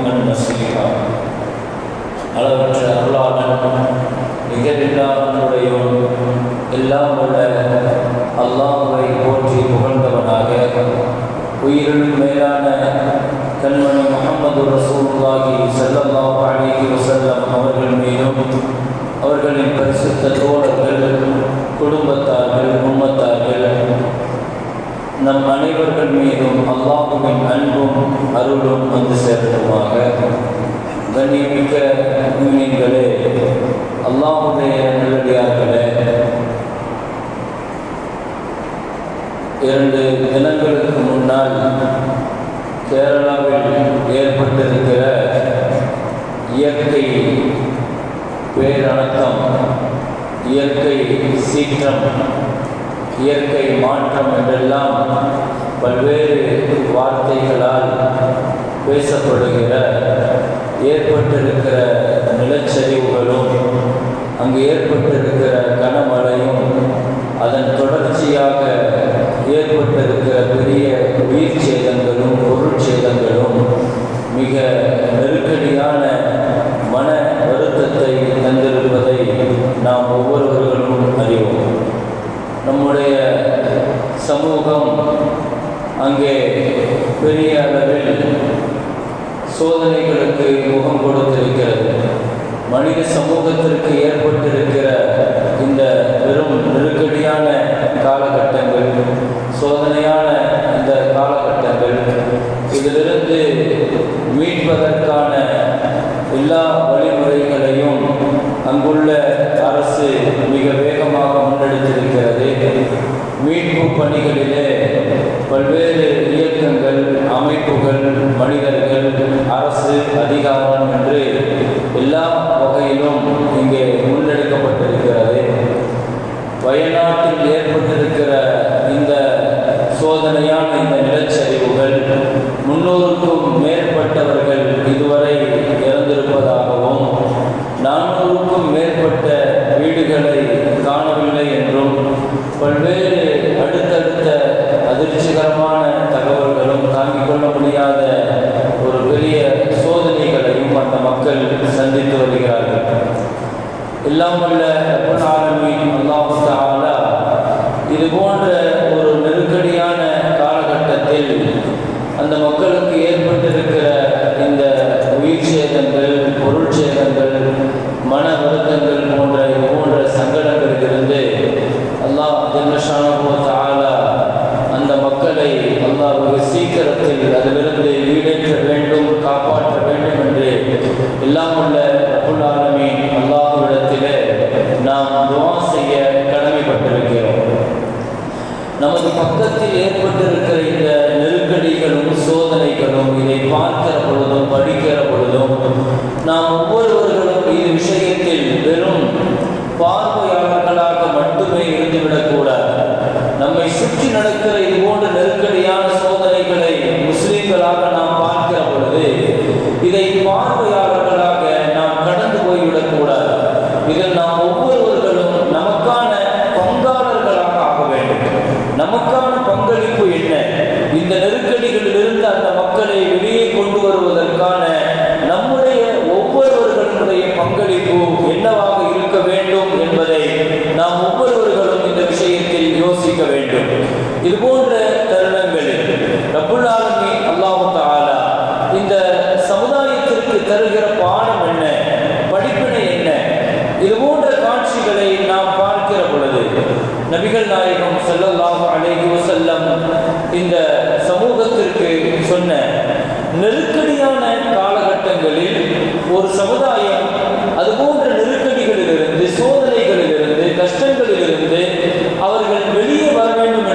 மர்ஹூமன் நசீகா அளவற்ற அருளாளன் நிகரில்லாதவனுடையோன் எல்லாம் உள்ள அல்லாஹுவை போற்றி புகழ்ந்தவனாக உயிரினும் மேலான கண்மணி முகமது ரசூல்லாஹி செல்லல்லா அழகி வசல்லம் அவர்கள் மீதும் அவர்களின் பரிசுத்த தோழர்கள் குடும்பத்தார்கள் உம்மத்தார்கள் நம் அனைவர்கள் மீதும் அல்லாஹுவின் அன்பும் அருளும் வந்து சேர்ந்ததுமாக கண்ணியமிக்க மீனின்களே அல்லாஹுடைய நல்லடியார்களே இரண்டு தினங்களுக்கு முன்னால் கேரளாவில் ஏற்பட்டிருக்கிற இயற்கை பேரடக்கம் இயற்கை சீற்றம் இயற்கை மாற்றம் என்றெல்லாம் பல்வேறு வார்த்தைகளால் பேசப்படுகிற ஏற்பட்டிருக்கிற நிலச்சரிவுகளும் அங்கு ஏற்பட்டிருக்கிற கனமழையும் அதன் தொடர்ச்சியாக ஏற்பட்டிருக்கிற பெரிய உயிர் சேதங்களும் பொருட்சேதங்களும் மிக நெருக்கடியான மன வருத்தத்தை தந்திருக்கும் அங்கே பெரிய அளவில் சோதனைகளுக்கு முகம் கொடுத்திருக்கிறது. மனித சமூகத்திற்கு ஏற்பட்டிருக்கிற volver 이것들을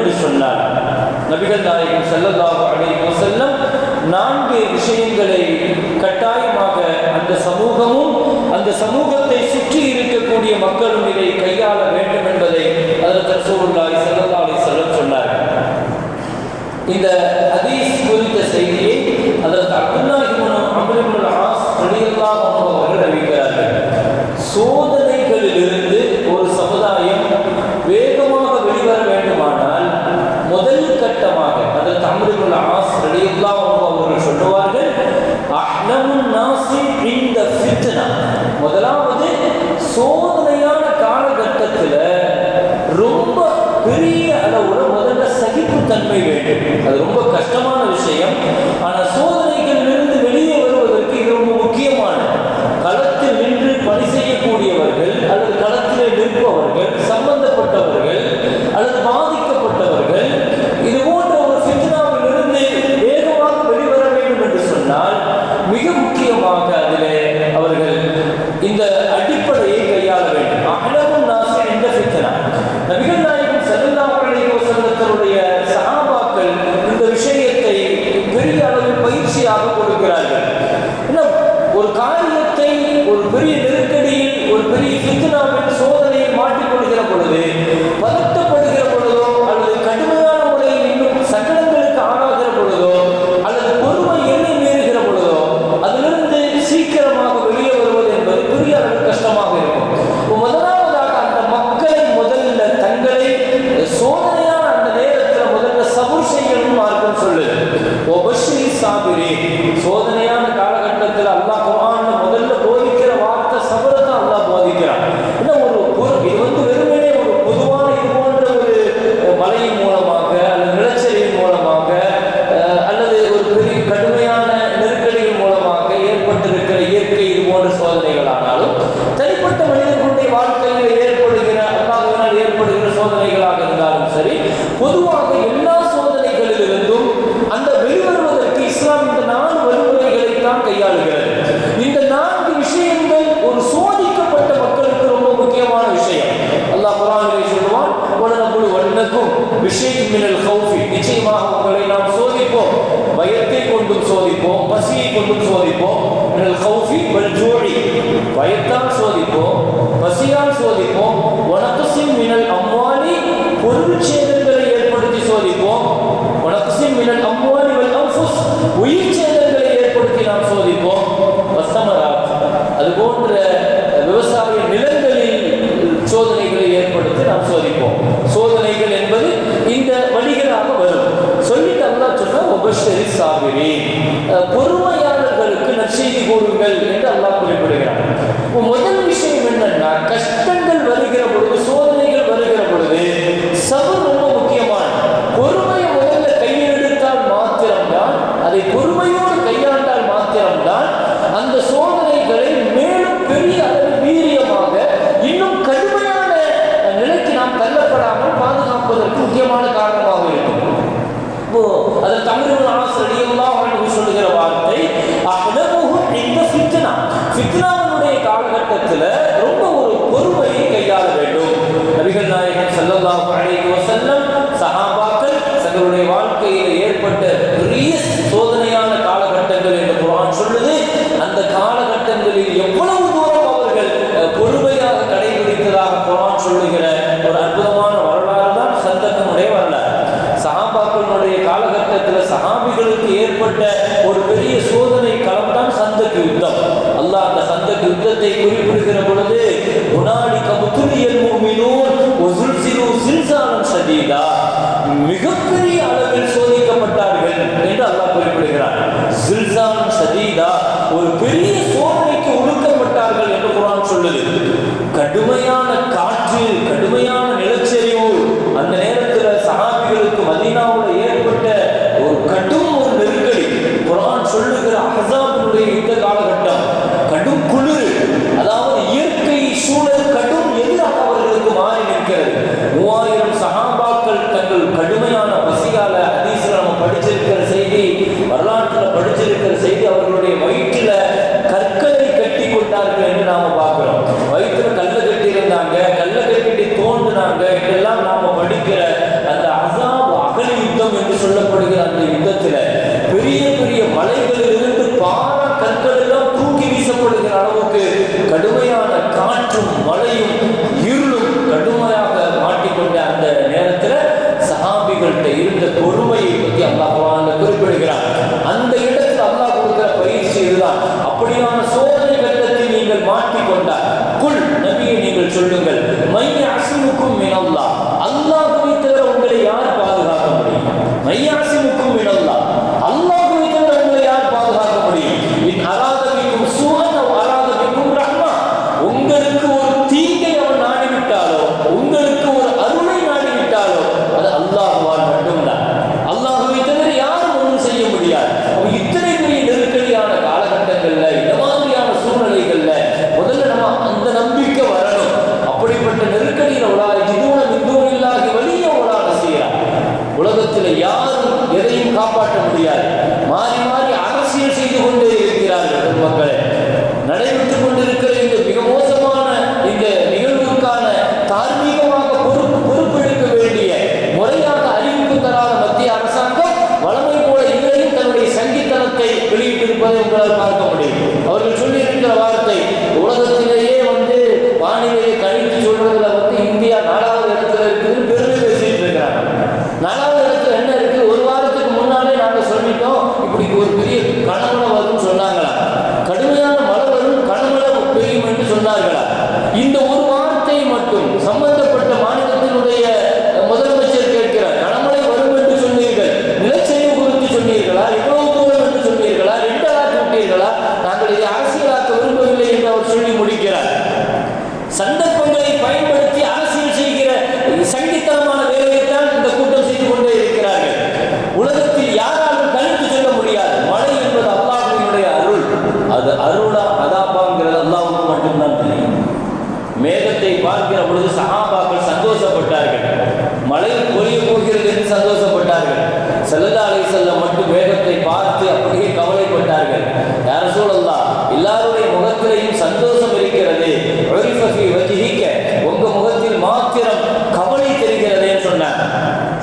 என்று சொன்னார். நபிகள் நாயகம் செல்லல்லாஹு அலைஹி செல்லம் நான்கு விஷயங்களை கட்டாயமாக அந்த சமூகமும் அந்த சமூகத்தை சுற்றி இருக்கக்கூடிய மக்களும் இதை கையாள வேண்டும் என்பதை அதற்கு ரசூலுல்லாஹி ஸல்லல்லாஹு அலைஹி சொன்னார். இந்த ஹதீஸ் குறித்த செய்தியை அதற்கு அப்துல்லாஹ் இப்னு அம்ர் இந்த அடிப்படை தமிழ் ஆசிரியர்களா அவர்கள் சொல்லுகிற வார்த்தை அகலமுகம் இந்த ஃபித்னா. ஃபித்னாவினுடைய காலகட்டத்தில் ரொம்ப ஒரு பொறுமையை கையாள வேண்டும். நபிகள் நாயகன் செல்லல்லாஹு அலைஹி வஸல்லம் சஹாபாக்கள் தங்களுடைய வாழ்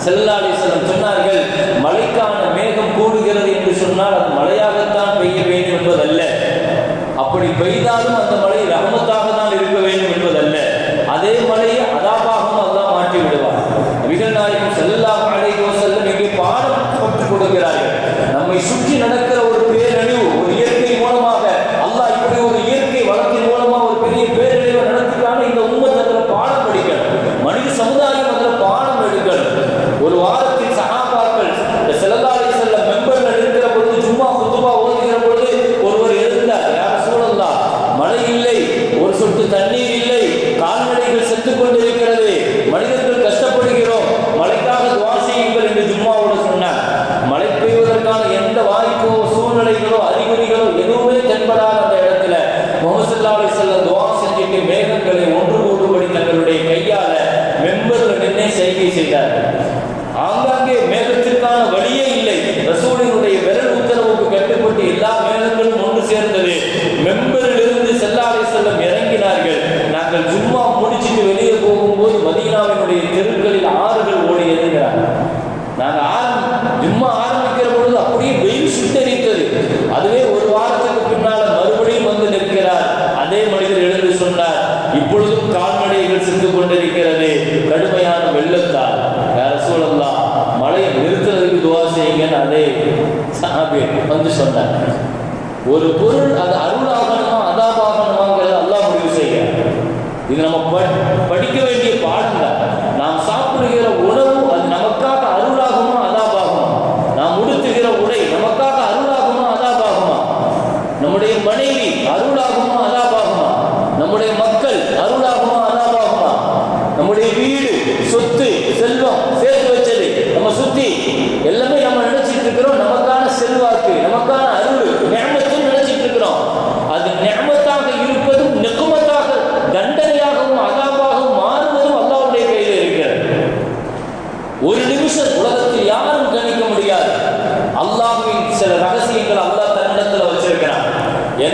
செல்லாலிசனம் சொன்னார்கள் மழைக்கான மேகம் கூடுகிறது என்று சொன்னால் அது மழையாகத்தான் பெய்ய வேண்டும் என்பதல்ல. அப்படி பெய்தாலும் அந்த மழை ரகமத்தாக தான் இருக்க வேண்டும் என்பதல்ல. அதே மழையை வந்து சொன்னார். ஒரு பொருள் அது அருளாகணுமா அதாபாகணுமாங்கிறது அல்லாஹ் முடிவு செய்ய இது நம்ம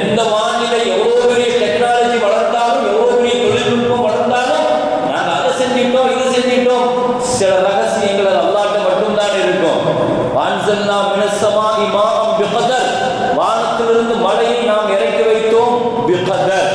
எந்த மாநில எவ்வளோ பெரிய டெக்னாலஜி வளர்ந்தாலும் எவ்வளோ பெரிய தொழில்நுட்பம் வளர்ந்தாலும் நாங்கள் அதை செஞ்சிட்டோம் இது செஞ்சிட்டோம். சில ரகசியங்கள் அது அல்லாட்ட மட்டும்தான் இருக்கும். வான்சல்லா மினசமா இமாம் பிகதர். வானத்திலிருந்து மழையை நாம் இறக்கி வைத்தோம் பிகதர்.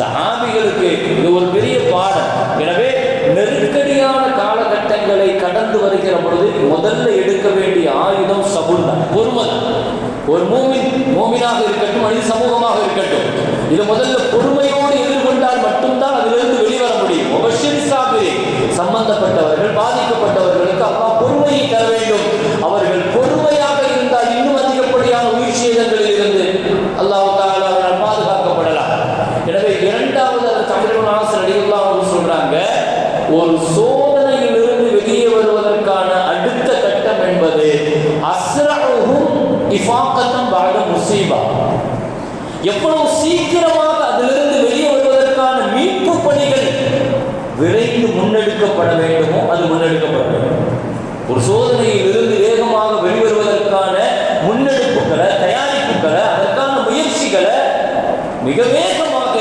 சஹாபிகளுக்கு இது ஒரு பெரிய பாடம். எனவே நெருக்கடியான காலகட்டங்களை கடந்து வருகிற பொழுது முதல்ல எடுக்க வேண்டிய ஆயுதம் சபுல்லா பொறுமை ஒரு மூமின் மூமினாக இருக்கட்டும் அல்லது சமூகமாக இருக்கட்டும். இது முதல்ல பொறுமையோடு எதிர்கொண்டால் மட்டும்தான் அதிலிருந்து வெளிவர முடியும். அவசியம் சாப்பிடு சம்பந்தப்பட்டவர்கள் பாதிக்கப்பட்டவர்களுக்கு அப்பா பொறுமையை தர வேண்டும். அவர்கள் பொறுமையாக எவ்வளவு சீக்கிரமாக அதிலிருந்து வெளியே வருவதற்கான மீட்பு பணிகள் விரைந்து முன்னெடுக்கப்பட வேண்டுமோ அது முன்னெடுக்கப்பட வேண்டும். ஒரு சோதனையில் இருந்து வேகமாக வெளிவருவதற்கான முன்னெடுப்புகளை தயாரிப்புகளை அதற்கான முயற்சிகளை மிக வேகமாக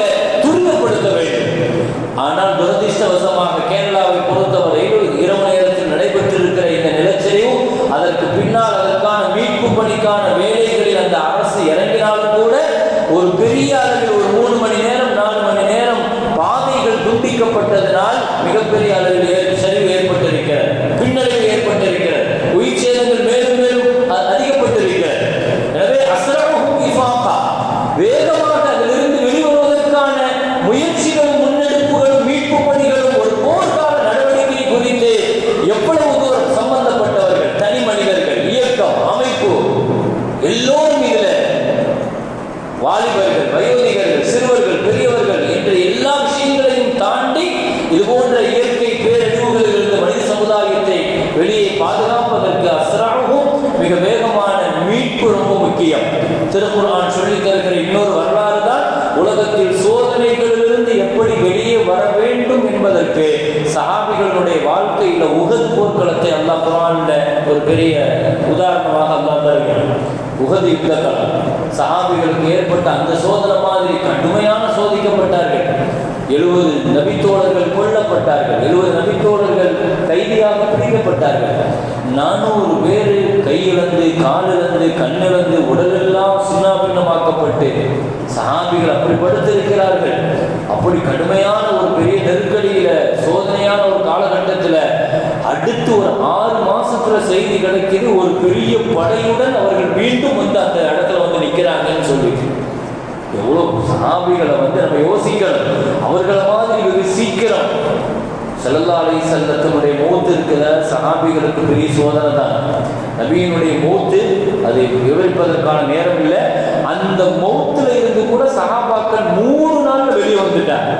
துரிதப்படுத்த வேண்டும். ஆனால் துரதிருஷ்டவசமாக கேரளாவை பொறுத்தவரை இரவு நேரத்தில் நடைபெற்றிருக்கிற இந்த நிலச்சரிவு அதற்கு பின்னால் அதற்கான மீட்பு பணிக்கான வேலைகளில் அந்த அரசு இறங்கினாலும் கூட ஒரு பெரிய அளவில் ஒரு மூணு மணி ஒரு பெரிய உதாரணமாக அல்லா தருகிறான் உகது யுத்த காலம் சஹாபிகளுக்கு ஏற்பட்ட அந்த சோதனை மாதிரி கடுமையான சோதிக்கப்பட்டார்கள். எழுபது நபித்தோழர்கள் கொல்லப்பட்டார்கள். எழுபது நபித்தோழர்கள் கைதியாக பிடிக்கப்பட்டார்கள். நானூறு பேர் கையிழந்து காலிழந்து கண்ணிழந்து உடலெல்லாம் சின்னாபின்னமாக்கப்பட்டு சஹாபிகள் அப்படி படுத்திருக்கிறார்கள் அப்படி கடுமையான ஒரு பெரிய நெருக்கடியில சோதனையான ஒரு காலகட்டத்தில் அடுத்து ஒரு ஆ அவசர செய்தி கிடைக்கிது ஒரு பெரிய படையுடன் அவர்கள் மீண்டும் வந்து அந்த இடத்துல வந்து நிற்கிறாங்கன்னு சொல்லிட்டு. எவ்வளோ சாபிகளை வந்து நம்ம யோசிக்கணும். அவர்களை மாதிரி வெகு சீக்கிரம். செல்லல்லாலை செல்லத்தினுடைய மூத்து இருக்கிற சகாபிகளுக்கு பெரிய சோதனை தான். நபியினுடைய மூத்து அதை விவரிப்பதற்கான நேரம் இல்லை. அந்த மௌத்துல இருந்து கூட சகாபாக்கள் மூணு நாள் வெளியே வந்துட்டாங்க.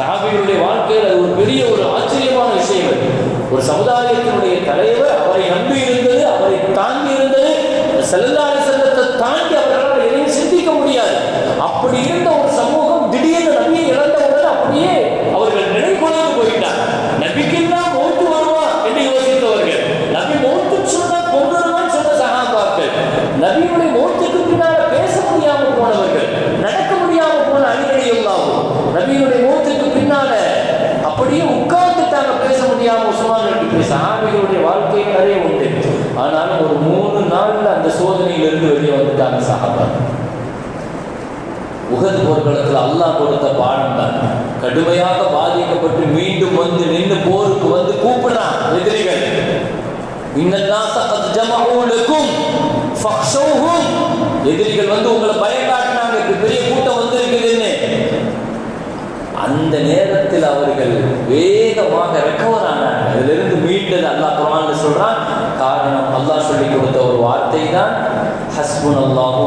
சகாபிகளுடைய வாழ்க்கையில் அது ஒரு பெரிய ஒரு ஆச்சரியமான விஷயம் ஒரு சமுதாயத்தினுடைய தலைவர் அவரை நம்பி இருந்தது அவரை தாங்கி இருந்தது. செல்லாரி செல்ல தாண்டி அவர்களால் எதையும் சிந்திக்க முடியாது அப்படி இருந்த ஒரு சமூகம் திடீர்னு நபியை இழந்தவுடன் அப்படியே அவர்கள் நினைக்குழந்து போயிட்டாங்க நபிக்கெல்லாம் மௌத்து வருமா என்று யோசித்தவர்கள் நபி மௌத்து சொன்னா கொண்டுருவான்னு சொன்ன சகாபாக்கள் நபியுடைய மௌத்துக்கு பின்னால பேச முடியாம போனவர்கள் நடக்க முடியாம போன அணிகளையெல்லாம் நபியுடைய மௌத்துக்கு பின்னால அப்படியே உட்கார்ந்துட்டாங்க பேச முடியாம உஸ்மான் இப்படி சஹாபிகளுடைய வாழ்க்கை நிறைய உண்டு ஆனாலும் ஒரு மூணு நாள்ல அந்த சோதனையிலிருந்து வெளியே வந்துட்டாங்க சஹாபா உகது போர்க்களத்தில் அல்லாஹ் கொடுத்த பாடம் தான் கடுமையாக பாதிக்கப்பட்டு மீண்டும் வந்து நின்று போருக்கு வந்து கூப்பிடுறான் எதிரிகள். எதிரிகள் வந்து உங்களை பயம் காட்டினாங்க. பெரிய கூட்டம் வந்திருக்குதுன்னு. அந்த நேரத்தில் அவர்கள் வேகமாக ரெக்கவர் ஆனாங்க. அதிலிருந்து மீண்டது அல்லா குரான் சொல்றான். காரணம் அல்லாஹ் சொல்லி கொடுத்த ஒரு வார்த்தை தான் ஹஸ்புன் அல்லாஹூ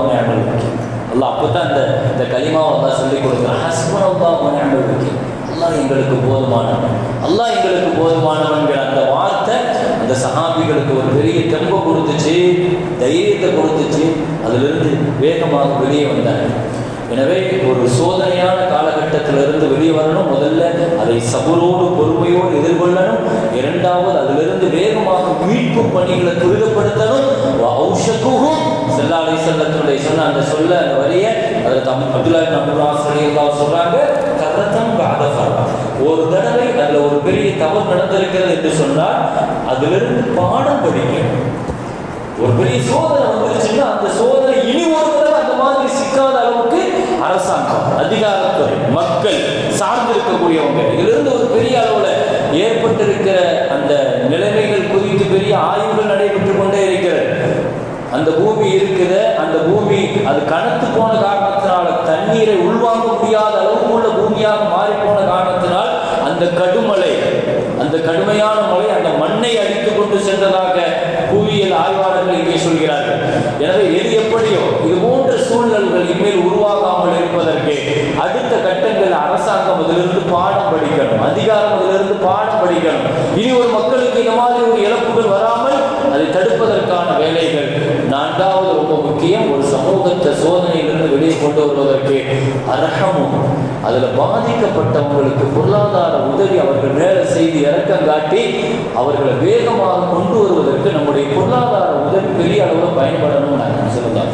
நியமல் அப்போ அல்லாஹ் அப்பதான் இந்த இந்த கலிமாவை அல்லா சொல்லிக் கொடுக்குறான். ஹஸ்புன் அல்லாஹூ நியமல் வக்கீல் அல்லாஹ் எங்களுக்கு போதுமானவன். அல்லாஹ் எங்களுக்கு போதுமானவன்கிற அந்த வார்த்தை அந்த சஹாபிகளுக்கு ஒரு பெரிய தெம்பை கொடுத்துச்சு தைரியத்தை கொடுத்துச்சு. அதிலிருந்து வேகமாக வெளியே வந்தாங்க எனவே ஒரு சோதனையான காலகட்டத்திலிருந்து வெளியே வரணும். முதல்ல அதை சபரோடு பொறுமையோடு எதிர்கொள்ளணும். இரண்டாவது அதிலிருந்து வேகமாக மீட்பு பணிகளை துரிதப்படுத்தணும். ஔஷகுகும் செல்லாலை செல்லத்தினுடைய சொன்ன அந்த சொல்ல அந்த வரிய அதில் தம் அப்துல்லா நபுல்லா சொல்றாங்க கரத்தம் காதஃபர் ஒரு தடவை அதில் ஒரு பெரிய தவறு நடந்திருக்கிறது என்று சொன்னால் அதிலிருந்து பாடம் படிக்கணும். ஒரு பெரிய சோதனை வந்துருச்சுன்னா அந்த சோதனை இனி ஒரு தடவை அந்த மாதிரி சிக்காத அளவுக்கு அரசாங்கம் அதிகாரத்துறை மக்கள் சார்ந்திருக்கக்கூடியவங்க. இதிலிருந்து ஒரு பெரிய அளவில் ஏற்பட்டிருக்கிற அந்த நிலைமைகள் குறித்து பெரிய ஆய்வுகள் நடைபெற்று கொண்டே இருக்கிறது. அந்த பூமி இருக்கிற அந்த பூமி அது கனத்து போன காரணத்தினால தண்ணீரை உள்வாங்க முடியாத அளவுக்கு உள்ள பூமியாக மாறி போன காரணத்தினால் அந்த கடுமலை அந்த கடுமையான மழை அந்த மண்ணை அடித்து கொண்டு சென்றதாக ஆய்வாளர்கள் இங்கே சொல்கிறார்கள். எனவே எது எப்படியோ இது போன்ற சூழ்நிலைகள் இனிமேல் உருவாகாமல் இருப்பதற்கு அடுத்த கட்டங்கள் அரசாங்கம் அதிலிருந்து பாடம் படிக்கணும் அதிகாரம் அதிலிருந்து பாடம் படிக்கணும். இனி ஒரு மக்களுக்கு இந்த மாதிரி ஒரு இழப்புகள் வராமல் அதை தடுப்பதற்கான வேலைகள் நான்காவது ரொம்ப முக்கியம் ஒரு சமூகத்தை சோதனையிலிருந்து வெளியே கொண்டு வருவதற்கு அரகமும் அதில் பாதிக்கப்பட்டவங்களுக்கு பொருளாதார உதவி அவர்கள் மேலே செய்து இறக்கம் காட்டி அவர்களை வேகமாக கொண்டு வருவதற்கு நம்முடைய பொருளாதார உதவி பெரிய அளவில் பயன்படணும்னு நான் சொல்லுதான்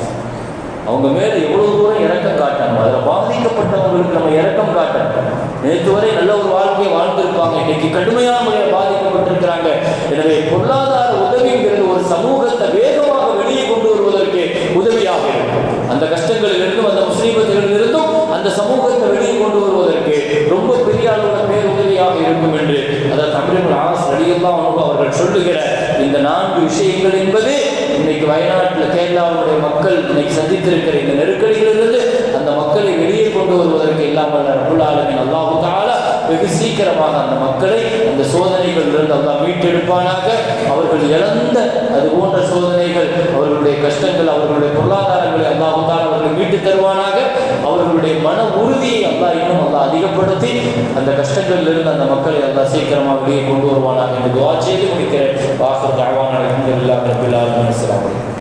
அவங்க மேல எவ்வளவு தூரம் இறக்கம் காட்டணும். அதில் பாதிக்கப்பட்டவங்களுக்கு நம்ம இறக்கம் காட்டணும். நேற்று வரை நல்ல ஒரு வாழ்க்கையை வாழ்ந்திருப்பாங்க. இன்னைக்கு கடுமையான முறையில் பாதிக்கப்பட்டிருக்கிறாங்க. எனவே பொருளாதார உதவிங்கிறது ஒரு சமூகத்தை வேகமாக வெளியே கொண்டு வருவதற்கு உதவியாக இருக்கும். அந்த கஷ்டங்களிலிருந்தும் அந்த முஸ்லீமத்திலிருந்தும் அந்த சமூகத்தை வெளியே கொண்டு வருவதற்கு ரொம்ப பெரிய அளவுல பேர் உதவியாக இருக்கும் என்று அதை தமிழர்கள் ஆஸ் நடிகெல்லாம் அவர்கள் சொல்லுகிற இந்த நான்கு விஷயங்கள் என்பது இன்னைக்கு வயநாட்டில் கேரளாவுடைய மக்கள் இன்னைக்கு சந்தித்திருக்கிற இந்த நெருக்கடிகளிலிருந்து அந்த மக்களை வெளியே கொண்டு வருவதற்கு இல்லாமல் ரபுல்லாலுமே அல்லாஹு தாலா வெகு சீக்கிரமாக அந்த மக்களை அந்த சோதனைகளிலிருந்து அல்லா மீட்டெடுப்பானாக. அவர்கள் இழந்த அது போன்ற சோதனைகள் அவர்களுடைய கஷ்டங்கள் அவர்களுடைய பொருளாதாரங்களை அல்லாஹு தாலா அவர்கள் மீட்டு தருவானாக. அவர்களுடைய மன உறுதியை அல்லா இன்னும் அல்லா அதிகப்படுத்தி அந்த கஷ்டங்களிலிருந்து அந்த மக்களை அல்லா சீக்கிரமாக வெளியே கொண்டு வருவானாக. என்று துவா செய்து முடிக்கிறேன். வாசல் தாழ்வான அலமதுல்லா ரபில் ஆலமின்.